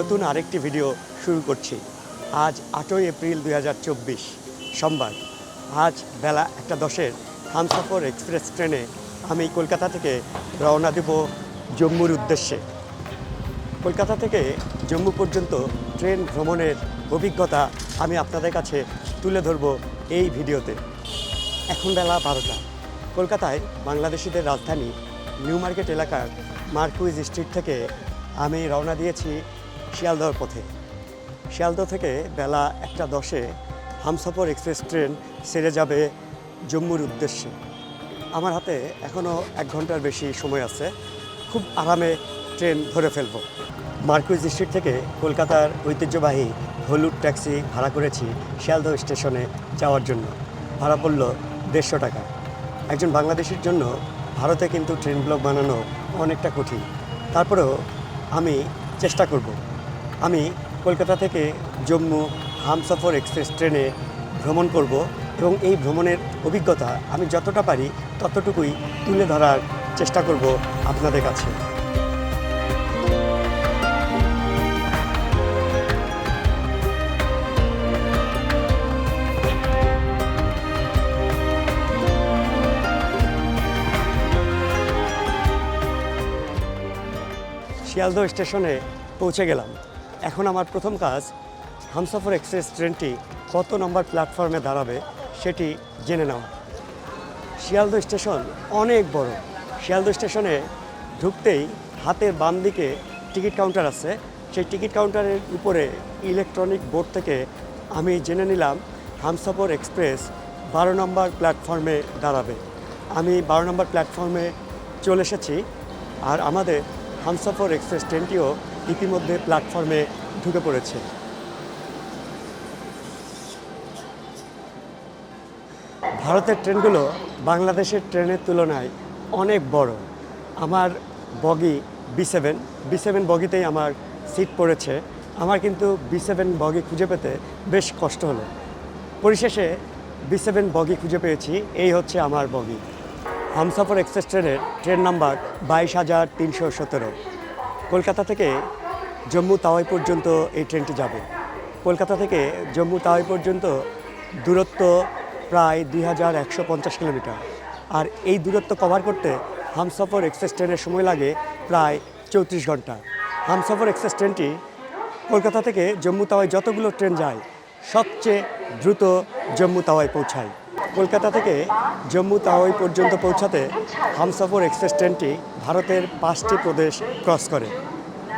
নতুন আরেকটি ভিডিও শুরু করছি। আজ আটই এপ্রিল দু হাজার চব্বিশ, সোমবার। আজ বেলা একটা দশের হামসফর এক্সপ্রেস ট্রেনে আমি কলকাতা থেকে রওনা দেব জম্মুর উদ্দেশ্যে। কলকাতা থেকে জম্মু পর্যন্ত ট্রেন ভ্রমণের অভিজ্ঞতা আমি আপনাদের কাছে তুলে ধরব এই ভিডিওতে। এখন বেলা বারোটা। কলকাতায় বাংলাদেশিদের রাজধানী নিউ মার্কেট এলাকার মার্কুইজ স্ট্রিট থেকে আমি রওনা দিয়েছি শিয়ালদহর পথে। শিয়ালদহ থেকে বেলা একটা দশে হামসফর এক্সপ্রেস ট্রেন সেরে যাবে জম্মুর উদ্দেশ্যে। আমার হাতে এখনও এক ঘণ্টার বেশি সময় আছে। খুব আরামে ট্রেন ধরে ফেলব। মার্কুইজ স্ট্রিট থেকে কলকাতার ঐতিহ্যবাহী হলুদ ট্যাক্সি ভাড়া করেছি শিয়ালদহ স্টেশনে যাওয়ার জন্য। ভাড়া পড়ল দেড়শো টাকা। একজন বাংলাদেশির জন্য ভারতে কিন্তু ট্রেন ব্লক বানানো অনেকটা কঠিন। তারপরেও আমি চেষ্টা করব। আমি কলকাতা থেকে জম্মু হামসফর এক্সপ্রেস ট্রেনে ভ্রমণ করব এবং এই ভ্রমণের অভিজ্ঞতা আমি যতটা পারি ততটুকুই তুলে ধরার চেষ্টা করব আপনাদের কাছে। শিয়ালদহ স্টেশনে পৌঁছে গেলাম। এখন আমার প্রথম কাজ, হামসফর এক্সপ্রেস ট্রেনটি কত নম্বর প্ল্যাটফর্মে দাঁড়াবে সেটি জেনে নেওয়া। শিয়ালদহ স্টেশন অনেক বড়। শিয়ালদহ স্টেশনে ঢুকতেই হাতের বাম দিকে টিকিট কাউন্টার আছে। সেই টিকিট কাউন্টারের উপরে ইলেকট্রনিক বোর্ড থেকে আমি জেনে নিলাম হামসফর এক্সপ্রেস বারো নম্বর প্ল্যাটফর্মে দাঁড়াবে। আমি বারো নম্বর প্ল্যাটফর্মে চলে এসেছি আর আমাদের হামসফর এক্সপ্রেস ট্রেনটিও ইতিমধ্যে প্ল্যাটফর্মে ঢুকে পড়েছে। ভারতের ট্রেনগুলো বাংলাদেশের ট্রেনের তুলনায় অনেক বড়। আমার বগি বি সেভেন বি সেভেন বগিতেই আমার সিট পড়েছে। আমার কিন্তু বি সেভেন বগি খুঁজে পেতে বেশ কষ্ট হলো। পরিশেষে বি সেভেন বগি খুঁজে পেয়েছি, এই হচ্ছে আমার বগি। হামসফর এক্সপ্রেস ট্রেনের, ট্রেন নাম্বার বাইশ হাজার তিনশো সতেরো। কলকাতা থেকে জম্মু তাওয়াই পর্যন্ত এই ট্রেনটি যাবে। কলকাতা থেকে জম্মু তাওয়াই পর্যন্ত দূরত্ব প্রায় দুই হাজার একশো পঞ্চাশ কিলোমিটার। আর এই দূরত্ব কভার করতে হামসফর এক্সপ্রেস ট্রেনের সময় লাগে প্রায় চৌত্রিশ ঘণ্টা। হামসফর এক্সপ্রেস ট্রেনটি কলকাতা থেকে জম্মু তাওয়াই যতগুলো ট্রেন যায়, সবচেয়ে দ্রুত জম্মু তাওয়াই পৌঁছায়। কলকাতা থেকে জম্মু তাওয়াই পর্যন্ত পৌঁছাতে হামসফর এক্সপ্রেস ট্রেনটি ভারতের পাঁচটি প্রদেশ ক্রস করে।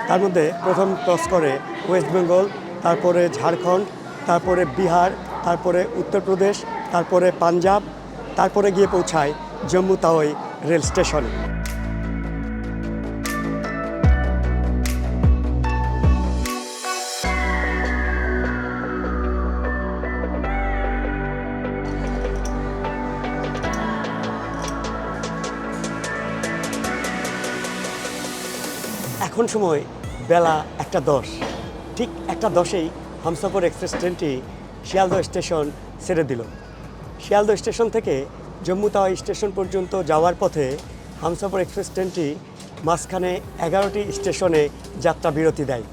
তার মধ্যে প্রথম ক্রস করে ওয়েস্ট বেঙ্গল, তারপরে ঝাড়খণ্ড, তারপরে বিহার, তারপরে উত্তরপ্রদেশ, তারপরে পাঞ্জাব, তারপরে গিয়ে পৌঁছায় জম্মু তাওয়াই রেল স্টেশনে। এখন সময় বেলা একটা দশ। ঠিক একটা দশেই হামসফর এক্সপ্রেস ট্রেনটি শিয়ালদহ স্টেশন ছেড়ে দিল। শিয়ালদহ স্টেশন থেকে জম্মু তাওয়াই স্টেশন পর্যন্ত যাওয়ার পথে হামসফর এক্সপ্রেস ট্রেনটি মাঝখানে এগারোটি স্টেশনে যাত্রা বিরতি দেয়।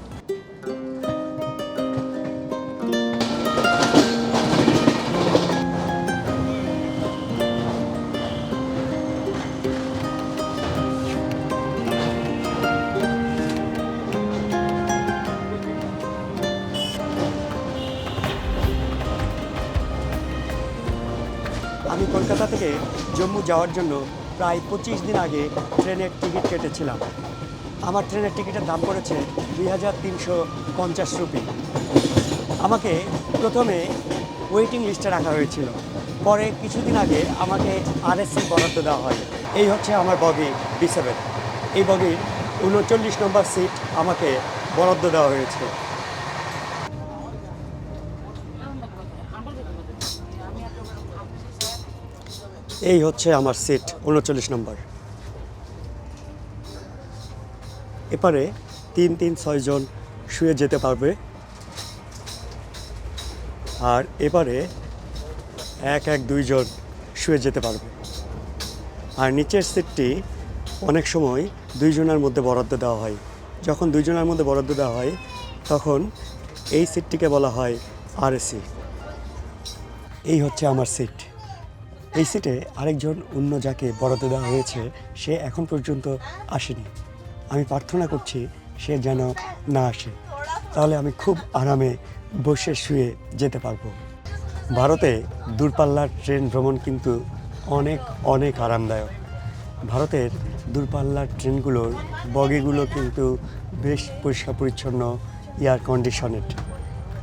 জম্মু যাওয়ার জন্য প্রায় পঁচিশ দিন আগে ট্রেনের টিকিট কেটেছিলাম। আমার ট্রেনের টিকিটের দাম পড়েছে দুই হাজার তিনশো পঞ্চাশ রুপি। আমাকে প্রথমে ওয়েটিং লিস্টে রাখা হয়েছিল। পরে কিছুদিন আগে আমাকে আরএসসি বরাদ্দ দেওয়া হয়। এই হচ্ছে আমার বগি বি সেভেন এই বগির উনচল্লিশ নম্বর সিট আমাকে বরাদ্দ দেওয়া হয়েছে। এই হচ্ছে আমার সিট উনচল্লিশ নম্বর। এপারে তিন তিন ছয়জন শুয়ে যেতে পারবে। আর এপারে এক এক দুইজন শুয়ে যেতে পারবে। আর নিচের সিটটি অনেক সময় দুইজনের মধ্যে বরাদ্দ দেওয়া হয়। যখন দুইজনের মধ্যে বরাদ্দ দেওয়া হয়, তখন এই সিটটিকে বলা হয় আর আরএসি এই হচ্ছে আমার সিট এই সিটে আরেকজন অন্য যাকে বরাদ্দ দেওয়া হয়েছে, সে এখন পর্যন্ত আসেনি। আমি প্রার্থনা করছি সে যেন না আসে। তাহলে আমি খুব আরামে বসে শুয়ে যেতে পারব। ভারতে দূরপাল্লার ট্রেন ভ্রমণ কিন্তু অনেক অনেক আরামদায়ক। ভারতের দূরপাল্লার ট্রেনগুলোর বগিগুলো কিন্তু বেশ পরিষ্কার পরিচ্ছন্ন এয়ার কন্ডিশনেড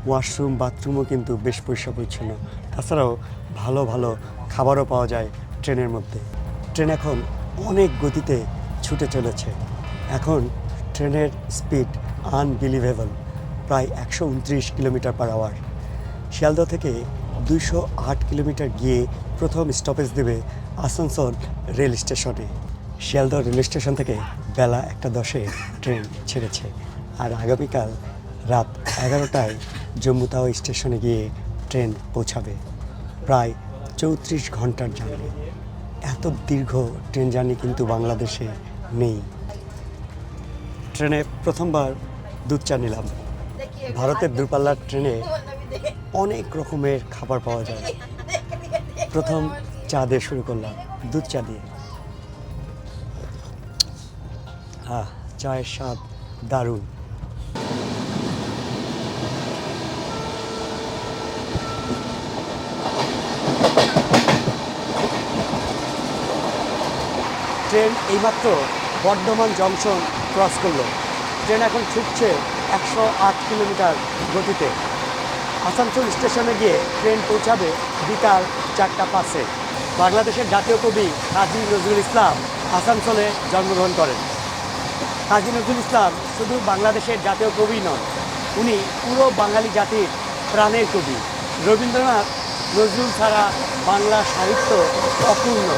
ওয়াশরুম বাথরুমও কিন্তু বেশ পরিষ্কার পরিচ্ছন্ন তাছাড়াও ভালো ভালো খাবারও পাওয়া যায় ট্রেনের মধ্যে। ট্রেন এখন অনেক গতিতে ছুটে চলেছে। এখন ট্রেনের স্পিড আনবিলিভেবল, প্রায় একশো উনত্রিশ কিলোমিটার পার আওয়ার। শিয়ালদহ থেকে দুইশো আট কিলোমিটার গিয়ে প্রথম স্টপেজ দেবে আসানসোল রেল স্টেশনে। শিয়ালদহ রেল স্টেশন থেকে বেলা একটা দশে ট্রেন ছেড়েছে। আর আগামীকাল রাত এগারোটায় জম্মু তাওয়া স্টেশনে গিয়ে ট্রেন পৌঁছাবে। প্রায় চৌত্রিশ ঘণ্টার জার্নি এত দীর্ঘ ট্রেন জার্নি কিন্তু বাংলাদেশে নেই। ট্রেনে প্রথমবার দুধ চা নিলাম। ভারতের দূরপাল্লার ট্রেনে অনেক রকমের খাবার পাওয়া যায়। প্রথম চা দিয়ে শুরু করলাম, দুধ চা দিয়ে। আহ, চায়ের স্বাদ দারুণ ট্রেন এইমাত্র বর্ধমান জংশন ক্রস করল। ট্রেন এখন ছুটছে একশো আট কিলোমিটার গতিতে। আসানসোল স্টেশনে গিয়ে ট্রেন পৌঁছাবে বিকাল চারটা পাঁচে। বাংলাদেশের জাতীয় কবি কাজী নজরুল ইসলাম আসানসোলে জন্মগ্রহণ করেন। কাজী নজরুল ইসলাম শুধু বাংলাদেশের জাতীয় কবি নন, উনি পুরো বাঙালি জাতির প্রাণের কবি। রবীন্দ্রনাথ নজরুল ছাড়া বাংলা সাহিত্য অপূর্ণ।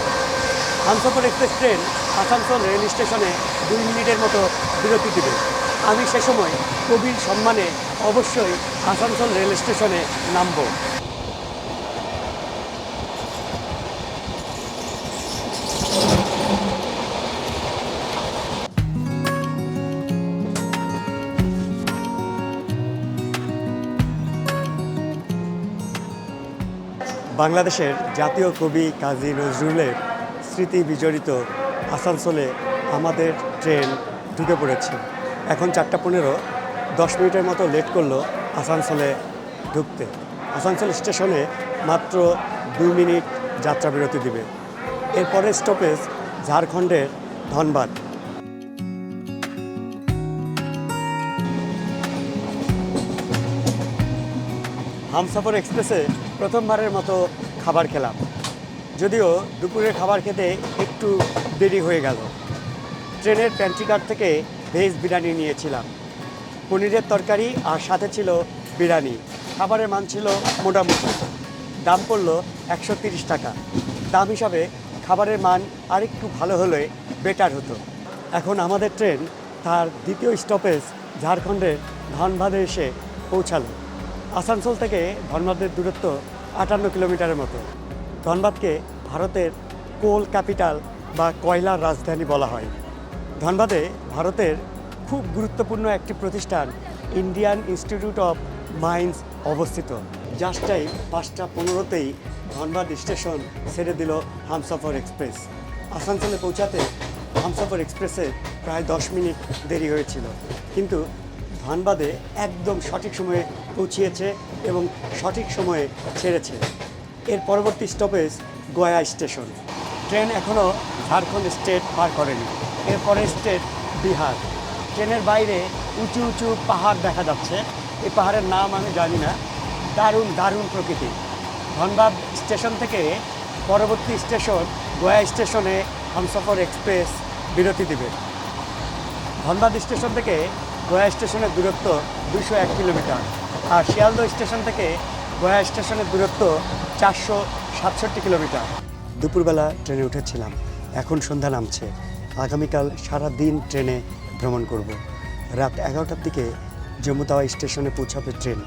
Humsafar express train Asansol rail স্টেশনে দুই মিনিটের মতো বিরতি দেবে। আমি সে সময় কবির সম্মানে অবশ্যই আসানসোল রেল স্টেশনে নামব। বাংলাদেশের জাতীয় কবি কাজী নজরুলের স্মৃতি বিজড়িত আসানসোলে আমাদের ট্রেন ঢুকে পড়েছে। এখন চারটা পনেরো, দশ মিনিটের মতো লেট করল আসানসোলে ঢুকতে। আসানসোল স্টেশনে মাত্র দুই মিনিট যাত্রা বিরতি দিবে। এরপরে স্টপেজ ঝাড়খণ্ডের ধনবাদ। হামসফর এক্সপ্রেসে প্রথমবারের মতো খাবার খেলাম। যদিও দুপুরের খাবার খেতে একটু দেরি হয়ে গেল। ট্রেনের প্যান্ট্রিকার থেকে ভেজ বিরিয়ানি নিয়েছিলাম। পনিরের তরকারি আর সাথে ছিল বিরিয়ানি। খাবারের মান ছিল মোটামুটি। দাম পড়ল একশো তিরিশ টাকা। দাম হিসাবে খাবারের মান আরেকটু ভালো হলে বেটার হতো। এখন আমাদের ট্রেন তার দ্বিতীয় স্টপেজ ঝাড়খণ্ডের ধনবাদে এসে পৌঁছালো। আসানসোল থেকে ধনবাদের দূরত্ব আটান্ন কিলোমিটারের মতো। ধনবাদকে ভারতের কোল ক্যাপিটাল বা কয়লার রাজধানী বলা হয়। ধনবাদে ভারতের খুব গুরুত্বপূর্ণ একটি প্রতিষ্ঠান, ইন্ডিয়ান ইনস্টিটিউট অফ মাইন্স, অবস্থিত। জাস্টাই পাঁচটা পনেরোতেই ধনবাদ স্টেশন ছেড়ে দিল হামসফর এক্সপ্রেস। আসানসোলে পৌঁছাতে হামসফর এক্সপ্রেসে প্রায় দশ মিনিট দেরি হয়েছিল। কিন্তু ধনবাদে একদম সঠিক সময়ে পৌঁছিয়েছে এবং সঠিক সময়ে ছেড়েছে। এর পরবর্তী স্টপেজ গয়া স্টেশন। ট্রেন এখনও ঝাড়খণ্ড স্টেট পার করেনি। এর পরের স্টেট বিহার। ট্রেনের বাইরে উঁচু উঁচু পাহাড় দেখা যাচ্ছে। এই পাহাড়ের নাম আমি জানি না। দারুণ দারুণ প্রকৃতি। ধনবাদ স্টেশন থেকে পরবর্তী স্টেশন গয়া স্টেশনে হামসফর এক্সপ্রেস বিরতি দিবে। ধনবাদ স্টেশন থেকে গয়া স্টেশনের দূরত্ব দুশো এক কিলোমিটার আর শিয়ালদহ স্টেশন থেকে গয়া স্টেশনের দূরত্ব চারশো সাতষট্টি কিলোমিটার। দুপুরবেলা ট্রেনে উঠেছিলাম। এখন সন্ধ্যা নামছে। আগামীকাল সারা দিন ট্রেনে ভ্রমণ করব। রাত এগারোটার দিকে জম্মু তাওয়া স্টেশনে পৌঁছাবে ট্রেন।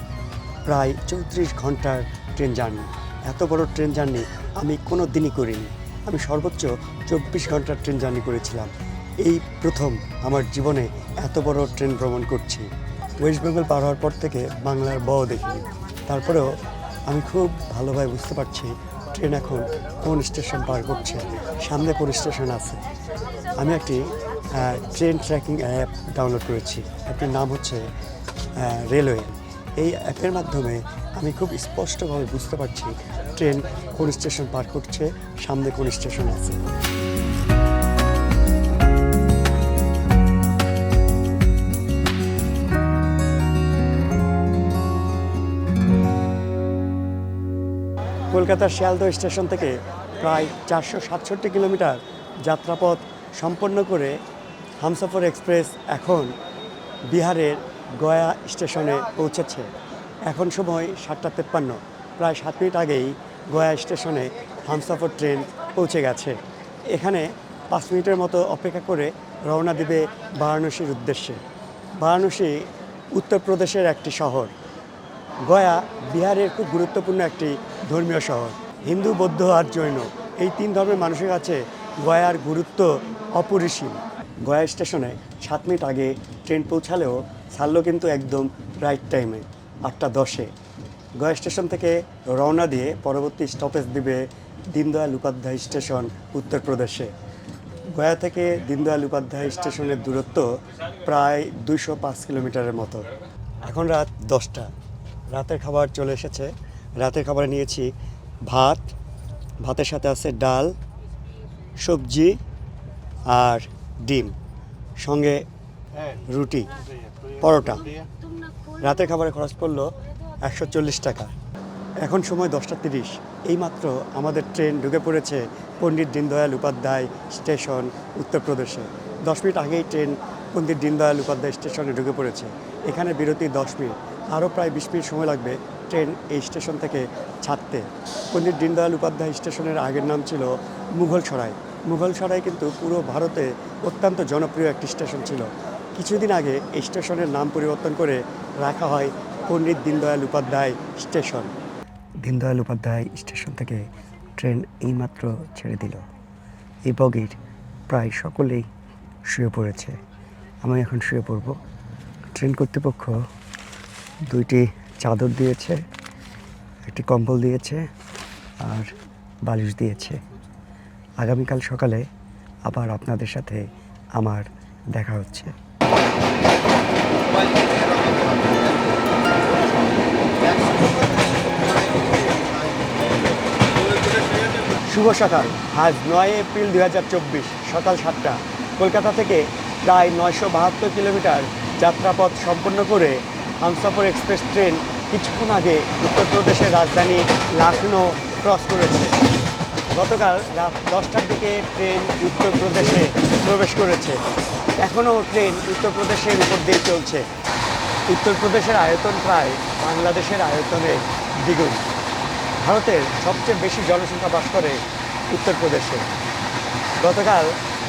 প্রায় চৌত্রিশ ঘণ্টার ট্রেন জার্নি। এত বড় ট্রেন জার্নি আমি কোনো দিনই করিনি। আমি সর্বোচ্চ চব্বিশ ঘণ্টার ট্রেন জার্নি করেছিলাম। এই প্রথম আমার জীবনে এত বড় ট্রেন ভ্রমণ করছি। ওয়েস্ট বেঙ্গল পার হওয়ার পর থেকে বাংলার ব দেখিনি। তারপরেও আমি খুব ভালোভাবে বুঝতে পারছি ট্রেন এখন কোন স্টেশন পার করছে? সামনে কোন স্টেশন আছে? আমি একটি ট্রেন ট্র্যাকিং অ্যাপ ডাউনলোড করেছি। অ্যাপটির নাম হচ্ছে রেলওয়ে। এই অ্যাপের মাধ্যমে আমি খুব স্পষ্টভাবে বুঝতে পারছি ট্রেন কোন স্টেশন পার করছে, সামনে কোন স্টেশন আছে। কলকাতার শিয়ালদহ স্টেশন থেকে প্রায় চারশো সাতষট্টি কিলোমিটার যাত্রাপথ সম্পন্ন করে হামসফর এক্সপ্রেস এখন বিহারের গয়া স্টেশনে পৌঁছেছে। এখন সময় সাতটা তেপ্পান্ন। প্রায় সাত মিনিট আগেই গয়া স্টেশনে হামসফর ট্রেন পৌঁছে গেছে। এখানে পাঁচ মিনিটের মতো অপেক্ষা করে রওনা দিবে বারাণসীর উদ্দেশ্যে। বারাণসী উত্তরপ্রদেশের একটি শহর। গয়া বিহারের খুব গুরুত্বপূর্ণ একটি ধর্মীয় শহর। হিন্দু, বৌদ্ধ আর জৈন, এই তিন ধর্মের মানুষের কাছে গয়ার গুরুত্ব অপরিসীম। গয়া স্টেশনে সাত মিনিট আগে ট্রেন পৌঁছালেও ছাড়লো কিন্তু একদম রাইট টাইমে আটটা দশে। গয়া স্টেশন থেকে রওনা দিয়ে পরবর্তী স্টপেজ দিবে দীনদয়াল উপাধ্যায় স্টেশন উত্তরপ্রদেশে। গয়া থেকে দীনদয়াল উপাধ্যায় স্টেশনের দূরত্ব প্রায় দুইশো পাঁচ কিলোমিটারের মতো। এখন রাত দশটা। রাতের খাবার চলে এসেছে। রাতের খাবারে নিয়েছি ভাত, ভাতের সাথে আছে ডাল, সবজি আর ডিম। সঙ্গে রুটি, পরোটা। রাতের খাবারে খরচ পড়ল একশো চল্লিশ টাকা। এখন সময় দশটা তিরিশ। এইমাত্র আমাদের ট্রেন ঢুকে পড়েছে পণ্ডিত দীনদয়াল উপাধ্যায় স্টেশন উত্তরপ্রদেশে দশ মিনিট আগেই ট্রেন পণ্ডিত দীনদয়াল উপাধ্যায় স্টেশনে ঢুকে পড়েছে। এখানে বিরতি দশ মিনিট। আরও প্রায় বিশ মিনিট সময় লাগবে ট্রেন এই স্টেশন থেকে ছাড়তে। পণ্ডিত দীনদয়াল উপাধ্যায় স্টেশনের আগের নাম ছিল মুঘলসরাই। মুঘলসরাই কিন্তু পুরো ভারতে অত্যন্ত জনপ্রিয় একটি স্টেশন ছিল। কিছুদিন আগে এই স্টেশনের নাম পরিবর্তন করে রাখা হয় পণ্ডিত দীনদয়াল উপাধ্যায় স্টেশন। দীনদয়াল উপাধ্যায় স্টেশন থেকে ট্রেন এইমাত্র ছেড়ে দিল। এই বগির প্রায় সকলেই শুয়ে পড়েছে। আমি এখন শুয়ে পড়ব। ট্রেন কর্তৃপক্ষ দুইটি চাদর দিয়েছে, একটি কম্বল দিয়েছে আর বালিশ দিয়েছে। আগামীকাল সকালে আবার আপনাদের সাথে আমার দেখা হচ্ছে। শুভ সকাল। আজ নয় এপ্রিল দু হাজার চব্বিশ, সকাল সাতটা। কলকাতা থেকে প্রায় নয়শো বাহাত্তর কিলোমিটার যাত্রাপথ সম্পন্ন করে হামসফর এক্সপ্রেস ট্রেন কিছুক্ষণ আগে উত্তরপ্রদেশের রাজধানী লখনৌ ক্রস করেছে। গতকাল রাত দশটার দিকে ট্রেন উত্তরপ্রদেশে প্রবেশ করেছে। এখনও ট্রেন উত্তরপ্রদেশের উপর দিয়ে চলছে। উত্তরপ্রদেশের আয়তন প্রায় বাংলাদেশের আয়তনের দ্বিগুণ। ভারতের সবচেয়ে বেশি জনসংখ্যা বাস করে উত্তরপ্রদেশে। গতকাল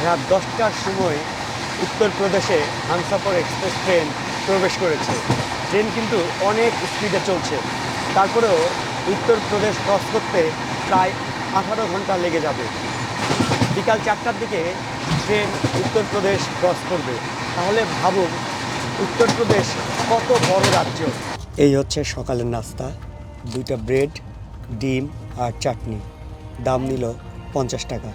রাত দশটার সময় উত্তরপ্রদেশে হামসাফর এক্সপ্রেস ট্রেন প্রবেশ করেছে। ট্রেন কিন্তু অনেক স্পিডে চলছে। তারপরেও উত্তরপ্রদেশ ক্রস করতে প্রায় আঠারো ঘণ্টা লেগে যাবে। বিকাল চারটার দিকে ট্রেন উত্তরপ্রদেশ ক্রস করবে। তাহলে ভাবুন উত্তরপ্রদেশ কত বড় রাজ্য। এই হচ্ছে সকালের নাস্তা। দুইটা ব্রেড ডিম আর চাটনি। দাম নিল পঞ্চাশ টাকা।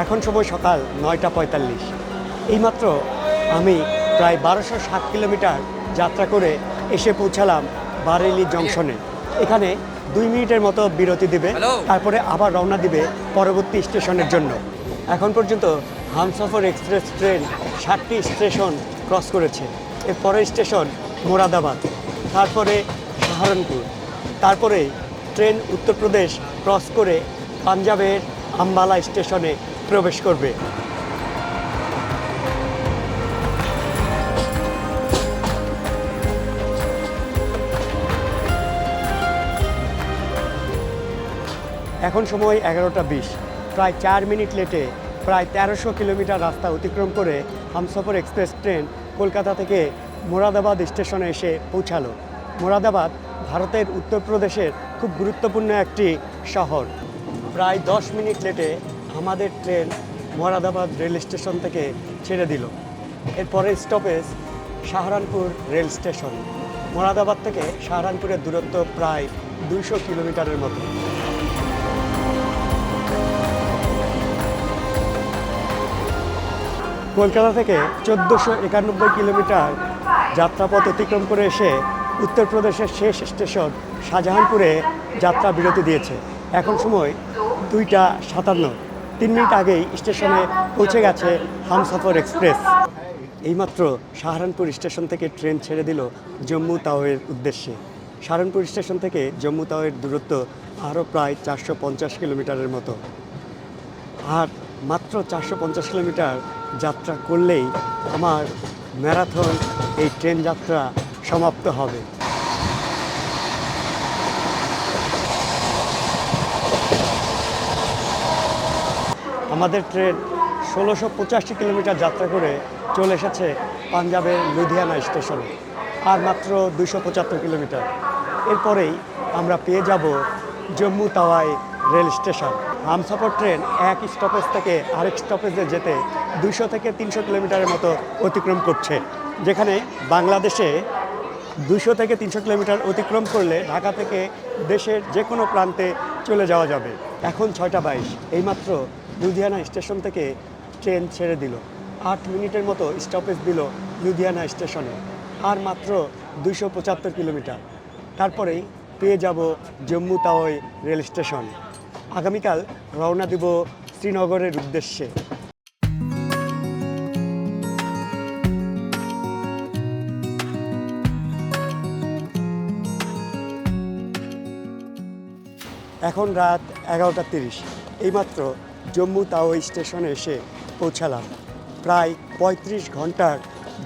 এখন সময় সকাল নয়টা পঁয়তাল্লিশ। এইমাত্র আমি প্রায় বারোশো সাত কিলোমিটার যাত্রা করে এসে পৌঁছালাম বারেলি জংশনে। এখানে দুই মিনিটের মতো বিরতি দিবে তারপরে আবার রওনা দিবে পরবর্তী স্টেশনের জন্য। এখন পর্যন্ত হামসফর এক্সপ্রেস ট্রেন ষাটটি স্টেশন ক্রস করেছে। এর পরের স্টেশন মোরাদাবাদ তারপরে সাহারানপুর তারপরে ট্রেন উত্তরপ্রদেশ ক্রস করে পাঞ্জাবের আম্বালা স্টেশনে প্রবেশ করবে। এখন সময় এগারোটা বিশ। প্রায় চার মিনিট লেটে প্রায় তেরোশো কিলোমিটার রাস্তা অতিক্রম করে হামসফর এক্সপ্রেস ট্রেন কলকাতা থেকে মোরাদাবাদ স্টেশনে এসে পৌঁছালো। মোরাদাবাদ ভারতের উত্তরপ্রদেশের খুব গুরুত্বপূর্ণ একটি শহর। প্রায় দশ মিনিট লেটে আমাদের ট্রেন মোরাদাবাদ রেল স্টেশন থেকে ছেড়ে দিল। এরপরে stoppage Saharanpur rail station. Moradabad থেকে সাহারানপুরের দূরত্ব প্রায় দুইশো কিলোমিটারের মতো। কলকাতা থেকে চোদ্দোশো একানব্বই কিলোমিটার যাত্রাপথ অতিক্রম করে এসে উত্তরপ্রদেশের শেষ স্টেশন শাহজাহানপুরে যাত্রা বিরতি দিয়েছে। এখন সময় দুইটা সাতান্ন। তিন মিনিট আগেই স্টেশনে পৌঁছে গেছে হামসফর এক্সপ্রেস। এইমাত্র সাহারানপুর স্টেশন থেকে ট্রেন ছেড়ে দিল জম্মু তাওয়ের উদ্দেশ্যে। সাহারানপুর স্টেশন থেকে জম্মু তাওয়ের দূরত্ব আরও প্রায় চারশো পঞ্চাশ কিলোমিটারের মতো। আর মাত্র চারশো পঞ্চাশ কিলোমিটার যাত্রা করলেই আমার ম্যারাথন, এই ট্রেন যাত্রা সমাপ্ত হবে। আমাদের ট্রেন ষোলোশো পঁচাশি কিলোমিটার যাত্রা করে চলে এসেছে পাঞ্জাবের লুধিয়ানা স্টেশনে, আর মাত্র দুশো পঁচাত্তর কিলোমিটার। এরপরেই আমরা পেয়ে যাব Jammu Tawi rail station. Humsafar train এক স্টপেজ থেকে আরেক স্টপেজে যেতে দুশো থেকে তিনশো কিলোমিটারের মতো অতিক্রম করছে, যেখানে বাংলাদেশে দুশো থেকে তিনশো কিলোমিটার অতিক্রম করলে ঢাকা থেকে দেশের যে কোনো প্রান্তে চলে যাওয়া যাবে। এখন ছয়টা বাইশ, এইমাত্র লুধিয়ানা স্টেশন থেকে ট্রেন ছেড়ে দিল। আট মিনিটের মতো স্টপেজ দিল লুধিয়ানা স্টেশনে। আর মাত্র দুশো পঁচাত্তর কিলোমিটার। তারপরেই পেয়ে যাব জম্মু তাওয়াই রেল স্টেশন। আগামীকাল রওনা দিব শ্রীনগরের উদ্দেশ্যে। এখন রাত এগারোটা তিরিশ। এইমাত্র জম্মু তাওয়াই স্টেশনে এসে পৌঁছালাম। প্রায় পঁয়ত্রিশ ঘণ্টার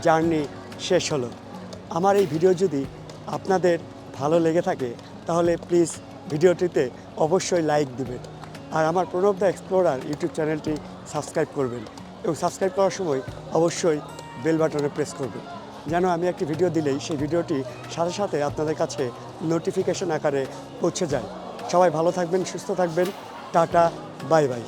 জার্নি শেষ হলো। আমার এই ভিডিও যদি আপনাদের ভালো লেগে থাকে, তাহলে প্লিজ ভিডিওটিতে অবশ্যই লাইক দিবেন। আর আমার প্রণব দ্য এক্সপ্লোরার ইউটিউব চ্যানেলটি সাবস্ক্রাইব করবেন এবং সাবস্ক্রাইব করার সময় অবশ্যই বেল বাটনে প্রেস করবেন, যেন আমি একটি ভিডিও দিলেই সেই ভিডিওটি সাথে সাথে আপনাদের কাছে নোটিফিকেশন আকারে পৌঁছে যায়। সবাই ভালো থাকবেন, সুস্থ থাকবেন। টাটা, বাই বাই।